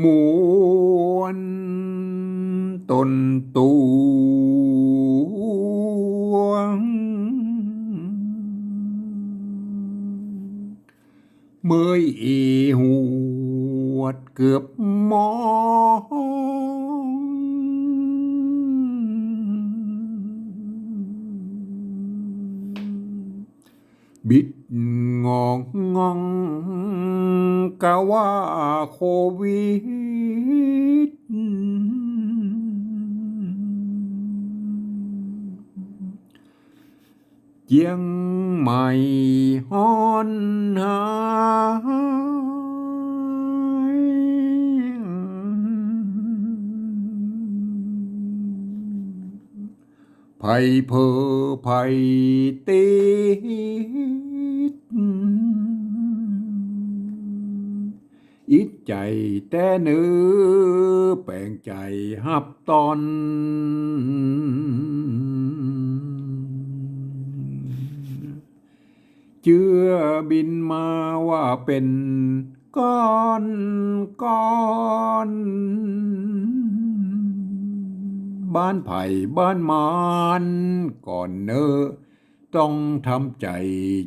มวนตนตวงเมื่อยอีหวดเกือบมอง บิดงองงองกะว่าโควิด เจียงใหม่ฮอนหา ไผเพอไผติดอิดใจแต่เนื้อแปลงใจหับตอน เจือบินมาว่าเป็นก้อนก้อน บ้านไผ่บ้านมานก่อนเนอต้องทำใจ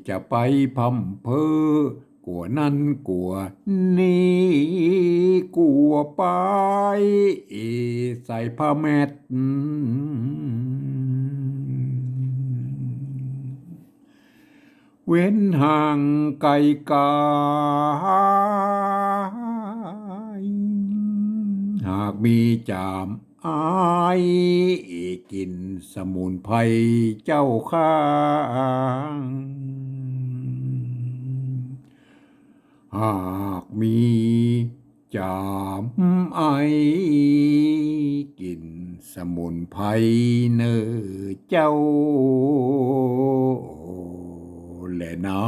จะไปพัมเพอกลัวนั่นกลัวนี่กลัวไปใส่ผ้าแมทเว้นห่างไกลกายหากมีจาม อายกินสมุนไพรเจ้าข้างหากมีจามไอกินสมุนไพรเนอเจ้า และนา